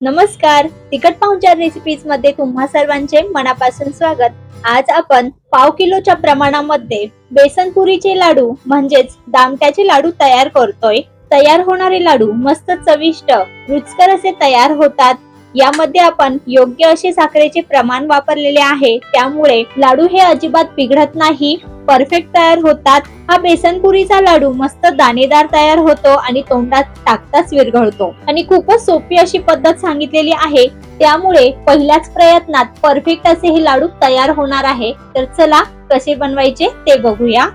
नमस्कार तिखट पाहुणचार रेसिपीजमध्ये तुम्हा सर्वांचे मनापासून स्वागत. आज आपण पाव किलोच्या प्रमाणामध्ये बेसन पुरीचे लाडू म्हणजेच दामट्याचे लाडू तयार करतोय. तयार होणारे लाडू मस्त चविष्ट रुचकर असे तयार होतात. यामध्ये आपण योग्य असे साखरेचे प्रमाण वापरलेले आहे. त्यामुळे लाडू हे अजिबात बिघडत नाही. परफेक्ट तयार होतात. हा बेसन पुरीचा लाडू मस्त दाणेदार तयार होतो आणि तोंडात टाकताच विरघळतो. आणि खूपच सोपी अशी पद्धत सांगितलेली आहे. त्यामुळे पहिल्याच प्रयत्नात परफेक्ट असे हे लाडू तयार होणार आहे. तर चला कसे बनवायचे ते बघूया.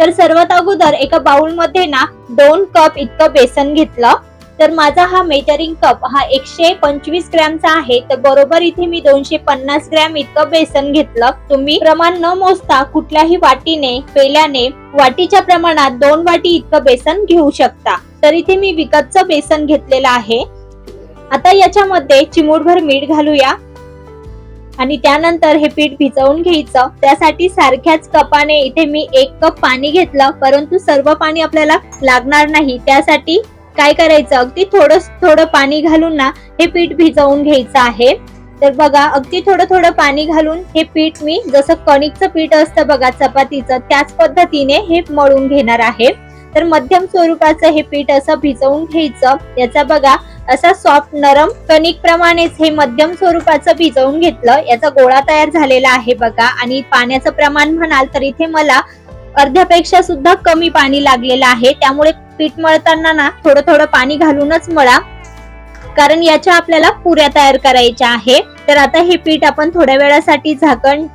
तर सर्वात अगोदर एका बाउलमध्ये ना दोन कप इतकं बेसन घेतलं. तर माझा हा मेजरिंग कप हा एकशे पंचवीस ग्रॅमचा आहे. तर बरोबर इथे मी दोनशे पन्नास ग्रॅम इतकं बेसन घेतलं. तुम्ही प्रमाण न मोजता कुठल्याही वाटीने पेल्याने वाटीच्या प्रमाणात दोन वाटी इतकं बेसन घेऊ शकता. तर इथे मी विकतचं बेसन घेतलेलं आहे. आता याच्यामध्ये चिमूटभर मीठ घालूया. आणि त्यानंतर हे पीठ भिजवून घ्यायचं. त्यासाठी सारख्याच कपाने इथे मी एक कप पाणी घेतलं. परंतु सर्व पाणी आपल्याला लागणार नाही. त्यासाठी काय करायचं? अगदी थोडं थोडं पाणी घालून ना हे पीठ भिजवून घ्यायचं आहे. तर बघा अगदी थोडं थोडं पाणी घालून हे पीठ मी जसं कणिकचं पीठ असतं बघा चपातीचं त्याच पद्धतीने हे मळून घेणार आहे. तर मध्यम स्वरूपाचं हे पीठ असं भिजवून घ्यायचं. याचा बघा असा सॉफ्ट नरम कणिक प्रमाणेच हे मध्यम स्वरूपाचं भिजवून घेतलं. याचा गोळा तयार झालेला आहे बघा. आणि पाण्याचं प्रमाण म्हणाल तर इथे मला अर्ध्यापेक्षा सुद्धा कमी पाणी लागलेलं आहे. त्यामुळे पीठ मळताना ना थोडं थोडं पाणी घालूनच मळा. कारण याच्या आपल्याला पुऱ्या तयार करायच्या आहे. तर आता हे पीठ आपण थोड्या वेळासाठी झाकण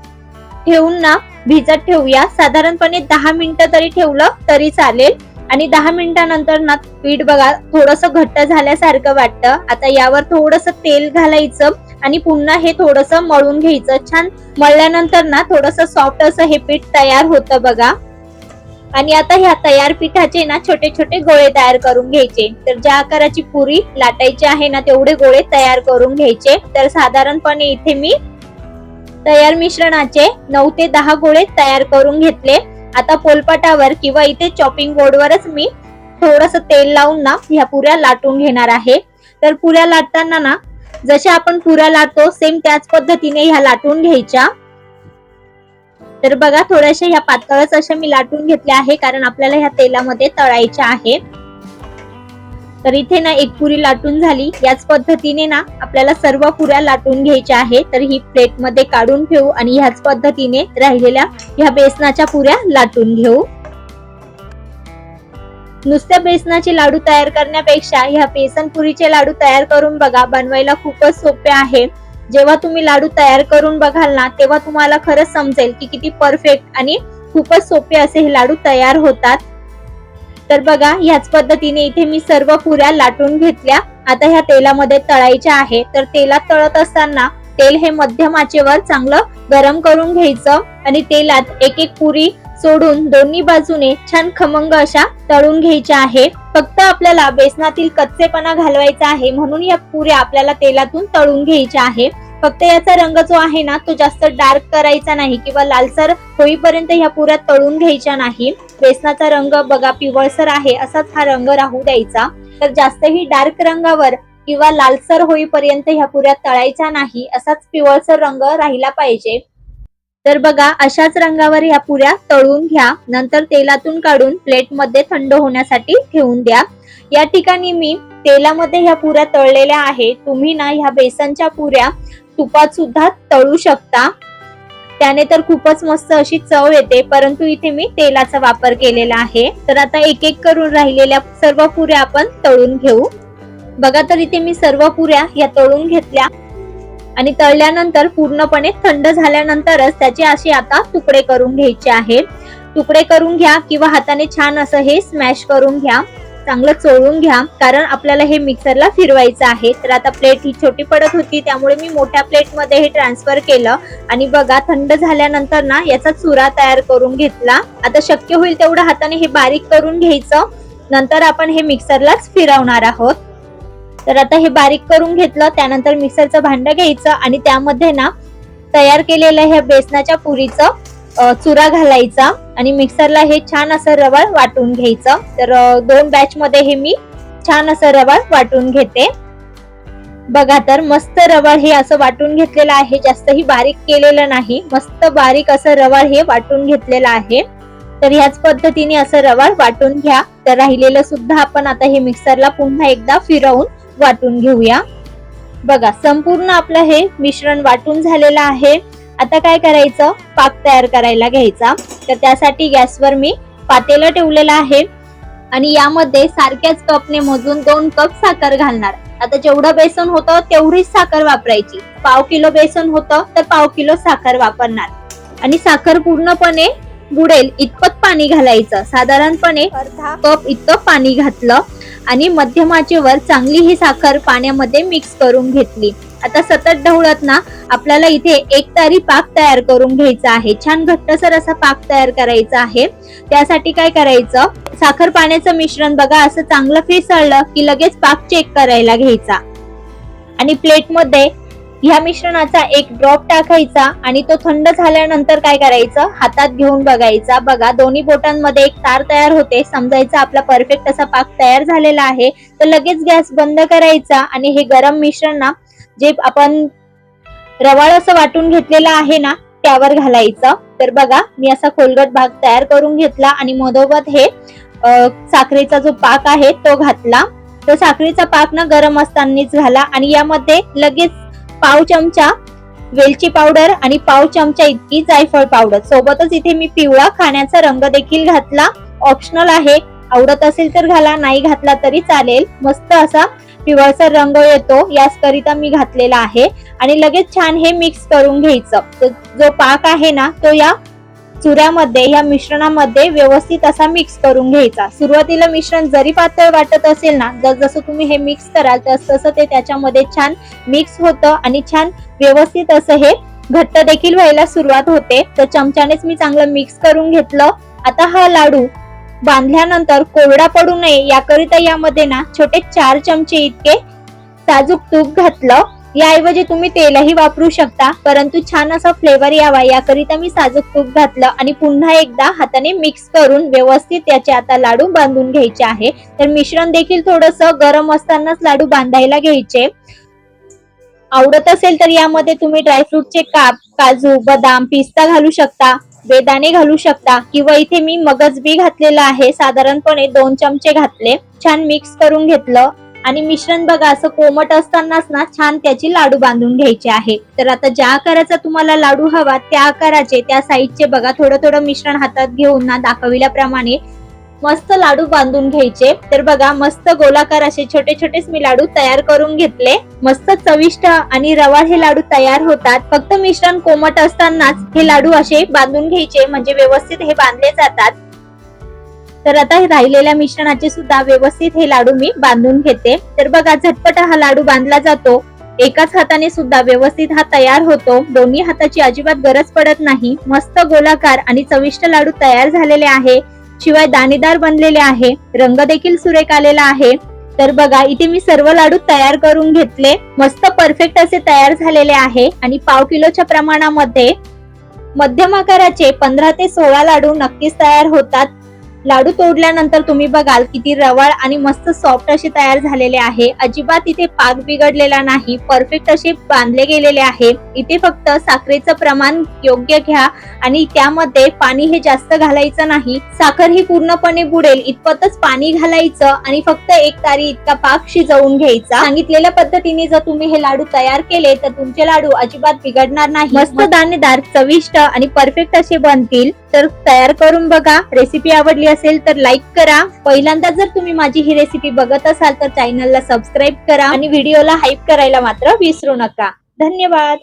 ठेवून ना भिजत ठेवूया. साधारणपणे दहा मिनिटं तरी ठेवलं तरी चालेल. आणि दहा मिनिटानंतर ना पीठ बघा थोडस घट्ट झाल्यासारखं वाटतं. आता यावर थोडस तेल घालायचं आणि पुन्हा हे थोडस मळून घ्यायचं. छान मळल्यानंतर ना थोडस सॉफ्ट असं हे पीठ तयार होतं बघा. आणि आता ह्या तयार पिठाचे ना छोटे छोटे गोळे तयार करून घ्यायचे. तर ज्या आकाराची पुरी लाटायची आहे ना तेवढे गोळे तयार करून घ्यायचे. तर साधारणपणे इथे मी तयार मिश्रणाचे नऊ ते दहा गोळे तयार करून घेतले. आता पोलपाटावर किंवा इथे चॉपिंग बोर्डवरच मी थोडस तेल लावून ना ह्या पुऱ्या लाटून घेणार आहे. तर पुऱ्या लाटताना ना जशा आपण पुऱ्या लाटतो सेम त्याच पद्धतीने ह्या लाटून घ्यायच्या. तर बघा थोड्याशा ह्या पातळच अशा मी लाटून घेतल्या आहे कारण आपल्याला ह्या तेलामध्ये तळायच्या आहे. तर इथे ना एक पुरी लाटून झाली. याच पद्धतीने ना आपल्याला सर्व पुऱ्या लाटून घ्यायच्या आहे तर ही प्लेटमध्ये काढून ठेवू आणि ह्याच पद्धतीने राहिलेल्या ह्या बेसनाच्या पुऱ्या लाटून घेऊ. नुसत्या बेसनाचे लाडू तयार करण्यापेक्षा ह्या बेसन पुरीचे लाडू तयार करून बघा बनवायला खूपच सोपे आहे. जेव्हा तुम्ही लाडू तयार करून बघाल ना तेव्हा तुम्हाला खरंच समजेल की किती परफेक्ट आणि खूपच सोपे असे हे लाडू तयार होतात. तर बघा ह्याच पद्धतीने इथे मी सर्व पुऱ्या लाटून घेतल्या. आता ह्या तेलामध्ये तळायच्या आहे. तर तेलात तळत असताना तेल हे मध्यम आचेवर चांगलं गरम करून घ्यायचं आणि तेलात एक एक पुरी सोडून दोन्ही बाजूने छान खमंग अशा तळून घ्यायच्या आहे फक्त आपल्याला बेसनातील कच्चेपणा घालवायचा आहे म्हणून या पुऱ्या आपल्याला तेलातून तळून घ्यायच्या आहे फक्त याचा रंग जो आहे ना तो जास्त डार्क करायचा नाही किंवा लालसर होईपर्यंत ह्या पुऱ्या तळून घ्यायच्या नाही. बेसनाचा रंग बघा पिवळसर आहे असाच हा रंग राहू द्यायचा. तर जास्तही डार्क रंगावर किंवा लालसर होईपर्यंत ह्या पुऱ्या तळायच्या नाही असाच पिवळसर रंग राहिला पाहिजे. तर बघा अशाच रंगावर ह्या पुऱ्या तळून घ्या. नंतर तेलातून काढून प्लेटमध्ये थंड होण्यासाठी ठेवून द्या. या ठिकाणी मी तेलामध्ये ह्या पुऱ्या तळलेल्या आहे तुम्ही ना ह्या बेसनच्या पुऱ्या तुपात सुद्धा तळू शकता. त्याने तर खूपच मस्त अशी चव येते परंतु इथे मी तेलाचा वापर केलेला आहे. तर आता एक एक करून राहिलेल्या सर्व पुऱ्या आपण तळून घेऊ. बघा तर इथे मी सर्व पुऱ्या या तळून घेतल्या. आणि तळल्यानंतर पूर्णपणे थंड झाल्यानंतरच त्याचे असे आता तुकडे करून घ्यायचे आहेत. तुकडे करून घ्या किंवा हाताने छान असं हे स्मॅश करून घ्या. चांगलं चोळून घ्या. कारण आपल्याला हे मिक्सरला फिरवायचं आहे. तर आता प्लेट ही छोटी पडत होती त्यामुळे मी मोठ्या प्लेटमध्ये हे ट्रान्सफर केलं. आणि बघा थंड झाल्यानंतर ना याचा चुरा तयार करून घेतला. आता शक्य होईल तेवढं हाताने हे बारीक करून घ्यायचं. नंतर आपण हे मिक्सरलाच फिरवणार आहोत. तर आता हे बारीक करून घेतलं त्यानंतर मिक्सरचं भांड घ्यायचं आणि त्यामध्ये ना तयार केलेल्या ह्या बेसनाच्या पुरीचं चुरा घालायचा आणि मिक्सरला हे छान असं रवाळ वाटून घ्यायचं. तर दोन बॅच मध्ये हे मी छान असं रवाळ वाटून घेते. बघा तर मस्त रवाळ हे असं वाटून घेतलेलं आहे. जास्तही बारीक केलेलं नाही. मस्त बारीक असं रवाळ हे वाटून घेतलेलं आहे. तर ह्याच पद्धतीने असं रवाळ वाटून घ्या. तर राहिलेलं सुद्धा आपण आता हे मिक्सरला पुन्हा एकदा फिरवून वाटून घेऊया. बघा संपूर्ण आपलं हे मिश्रण वाटून झालेलं आहे. आता काय करायचं? पाक तयार करायला घ्यायचा. तर त्यासाठी गॅसवर मी पातेलं ठेवलेलं आहे. आणि यामध्ये सारख्याच कपने मोजून दोन कप साखर घालणार. आता जेवढं बेसन होतं तेवढीच साखर वापरायची. पाव किलो बेसन होतं तर पाव किलो साखर वापरणार. आणि साखर पूर्णपणे बुडेल इतपत पाणी घालायचं. साधारणपणे अर्धा कप इतकं पाणी घातलं आणि मध्यम आचेवर चांगली ही साखर पाण्यामध्ये मिक्स करून घेतली. आता सतत ढवळत ना आपल्याला इथे एक तारी पाक तयार करून घ्यायचा आहे. छान घट्टसर असा पाक तयार करायचा आहे. त्यासाठी काय करायचं? साखर पाण्याचं मिश्रण बघा असं चांगलं फेसळलं की लगेच पाक चेक करायला घ्यायचा. आणि प्लेटमध्ये ह्या मिश्रणाचा एक ड्रॉप टाकायचा आणि तो थंड झाल्यानंतर काय करायचं? हातात घेऊन बघायचा. बघा दोन्ही बोटांमध्ये एक तार तयार होते. समजायचं आपला परफेक्ट असा पाक तयार झालेला आहे. तर लगेच गॅस बंद करायचा आणि हे गरम मिश्रण ना जे आपण रवाळ असं वाटून घेतलेलं आहे ना त्यावर घालायचं. तर बघा मी असा खोलगट भाग तयार करून घेतला आणि मधोमध हे साखरेचा जो पाक आहे तो घातला. तर साखरेचा पाक ना गरम असतानाच घाला आणि यामध्ये लगेच पाव चमचा वेलची पावडर आणि पाव चमचा इतकी जायफळ पावडर. सोबतच इथे मी पिवळा खाण्याचा रंग देखील घातला. ऑप्शनल आहे. आवडत असेल तर घाला नाही घातला तरी चालेल. मस्त असा पिवळसर रंग येतो. याच करिता मी घातलेला आहे. आणि लगेच छान हे मिक्स करून घ्यायचं. जो पाक आहे ना तो या चुऱ्यामध्ये या मिश्रणामध्ये व्यवस्थित असा मिक्स करून घ्यायचा. सुरुवातीला मिश्रण जरी पातळ वाटत असेल ना जसजसं तुम्ही हे मिक्स कराल तस तसं ते त्याच्यामध्ये छान मिक्स होतं आणि छान व्यवस्थित असं हे घट्ट देखील व्हायला सुरुवात होते. तर चमच्यानेच मी चांगलं मिक्स करून घेतलं. आता हा लाडू बांधल्यानंतर कोरडा पडू नये याकरिता यामध्ये ना छोटे चार चमचे इतके साजूक तूप घातलं. याऐवजी तुम्ही तेलही वापरू शकता परंतु छान असा फ्लेवर यावा याकरिता मी साजूक तूप घातलं आणि पुन्हा एकदा हाताने मिक्स करून व्यवस्थित त्याचे आता लाडू बांधून घ्यायचे आहे. तर मिश्रण देखील थोडस गरम असतानाच लाडू बांधायला घ्यायचे. आवडत असेल तर यामध्ये तुम्ही ड्रायफ्रूटचे काप काजू बदाम पिस्ता घालू शकता बेदाणे घालू शकता किंवा इथे मी मगज बी घातलेलं आहे साधारणपणे दोन चमचे घातले. छान मिक्स करून घेतलं. आणि मिश्रण बघा असं कोमट असतानाच ना छान त्याची लाडू बांधून घ्यायचे आहे. तर आता ज्या आकाराचा तुम्हाला लाडू हवा त्या आकाराचे त्या साईजचे बघा थोडं थोडं मिश्रण हातात घेऊन ना दाखविल्याप्रमाणे मस्त लाडू बांधून घ्यायचे. तर बघा मस्त गोलाकार असे छोटे छोटेच मी लाडू तयार करून घेतले. मस्त चविष्ट आणि रवाळ हे लाडू तयार होतात. फक्त मिश्रण कोमट असतानाच हे लाडू असे बांधून घ्यायचे म्हणजे व्यवस्थित हे बांधले जातात. तर आता राहिलेल्या मिश्रणाचे सुद्धा व्यवस्थित हे लाडू मी बांधून घेते. तर बघा झटपट हा लाडू बांधला जातो. एकाच हाताने सुद्धा व्यवस्थित हा तयार होतो. दोन्ही हाताची अजिबात गरज पडत नाही. मस्त गोलाकार आणि चविष्ट लाडू तयार झालेले आहे. शिवाय दाणेदार बनलेले आहे. रंग देखील सुरेख आलेला आहे. तर बघा इथे मी सर्व लाडू तयार करून घेतले. मस्त परफेक्ट असे तयार झालेले आहे. आणि पाव किलोच्या प्रमाणामध्ये मध्यम आकाराचे पंधरा ते सोळा लाडू नक्कीच तयार होतात. लाडू तोडल्यानंतर तुम्ही बघाल किती रवाळ आणि मस्त सॉफ्ट असे तयार झालेले आहे. अजिबात इथे पाक बिघडलेला नाही. परफेक्ट असे बांधले गेलेले आहे. इथे फक्त साखरेचं प्रमाण योग्य घ्या आणि त्यामध्ये पाणी हे जास्त घालायचं नाही. साखर ही पूर्णपणे बुडेल. इतपतच पाणी घालायचं आणि फक्त एक तारी इतका पाक शिजवून घ्यायचा. सांगितलेल्या पद्धतीने जर तुम्ही हे लाडू तयार केले तर तुमचे लाडू अजिबात बिघडणार नाही. मस्त दाणेदार चविष्ट आणि परफेक्ट असे बनतील. तर तयार करून बघा. रेसिपी आवडली असेल तर लाईक करा. पहिल्यांदा जर तुम्ही माझी ही रेसिपी बघत असाल तर चॅनलला सबस्क्राईब करा. आणि व्हिडिओला हाईप करायला मात्र विसरू नका. धन्यवाद.